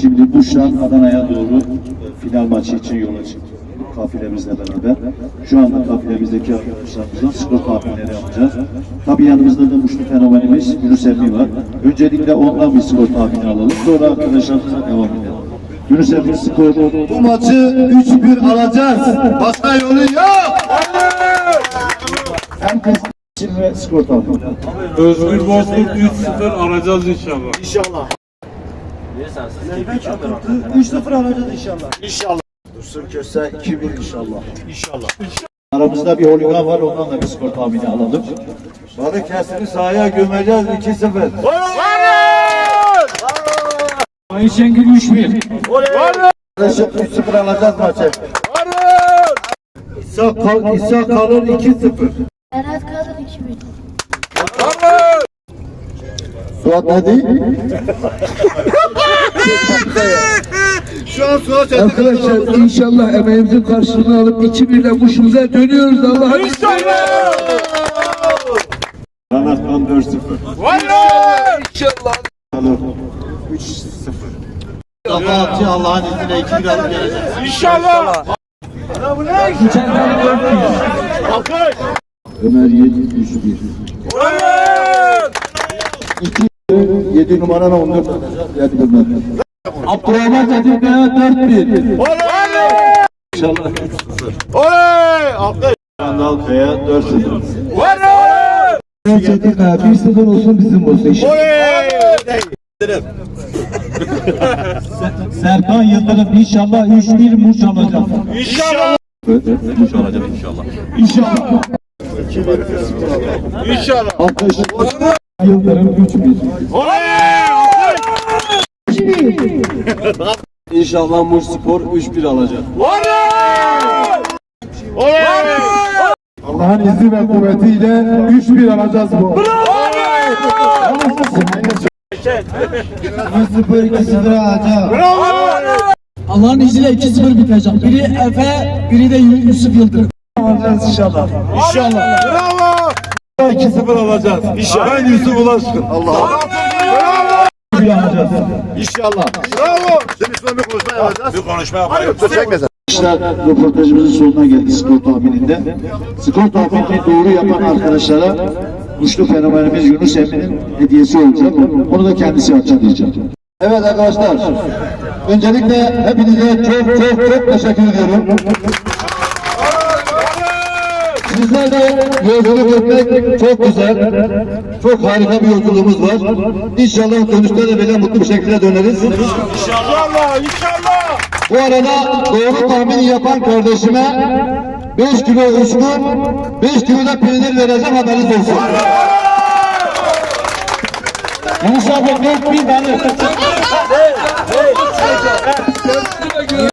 Şimdi Buş'tan Adana'ya doğru e, final maçı için yola çıktık. Kafilemizle beraber. Şu anda kafilemizdeki arkadaşlarımızla skor tahminleri yapacağız. Tabii yanımızda da Muşlu fenomenimiz Yunus Emmi var. Öncelikle ondan bir skor tahmini alalım. Sonra arkadaşlarımıza devam edelim. Yunus Emmi skor Bu maçı 3-1 alacağız. Başka yolu yok. herkes için ve skor tahmini. Özgür Bozkurt 3-0 alacağız inşallah. 3-0 alacağız inşallah. Dursun Köse 2-1 inşallah. İnşallah. Aramızda bir holigan var ondan da bir skor tahmini alalım. Balıkesir'i sahaya gömeceğiz 2-0. Ayşe Şengül 3-1. Kardeşim 3-0 alacağız maçı. İsa, kal, İsa kalır 2-0. Berat kalır 2000. Suat ne değil? Şu an Suat Arkadaşlar inşallah emeğimizin karşılığını alıp 2-1'le kuşumuza dönüyoruz Allah'ın izniyle. Ranatman 4-0. İnşallah. 3-0. Kafa atı Allah'ın izniyle 2-1 alıp geleceğiz. Ömer 7 3-1. 7 numarana 14 atacağız. Hadi Ömer. Abdurrahman Çetin Kaya 4-1. İnşallah 3-0. Skandal Kaya 4-0. Çetin Kaya 1-0 olsun bizim olsun inşallah. Serkan Yıldırım inşallah 3-1 Muş alacak. Muş alacak inşallah. İnşallah. İnşallah. Alkış. Yıldırım 3-1. İnşallah Muş Spor 3-1 alacak. Allah'ın izni ve kuvvetiyle 3-1 alacağız bu. 1-0 2-0 alacağız. Allah'ın izniyle 2-0 bitecek. Biri Efe, biri de Yusuf Yıldırım. alacağız inşallah. İnşallah. Bravo. 2-0 alacağız. İnşallah. Ben Yusuf Ulaşkın. Allah. Bravo. İnşallah. Bravo. Sen İslam'ı konuşma yapacağız. Bir konuşma yapacağız. Arkadaşlar röportajımızın sonuna geldi skor tahmininde. Skor tahminini doğru yapan arkadaşlara Muşlu fenomenimiz Yunus Emre'nin hediyesi olacak. Onu da kendisi açıklayacak. Evet arkadaşlar. Öncelikle hepinize çok çok çok teşekkür ediyorum. Sizlerle yolculuk etmek çok güzel. Çok harika bir yolculuğumuz var. İnşallah dönüşte de böyle mutlu bir şekilde döneriz. İnşallah. İnşallah. Bu arada doğru tahmini yapan kardeşime 5 kilo uskum, 5 kilo da peynir vereceğim haberiniz olsun. İnşallah 5 bin tane.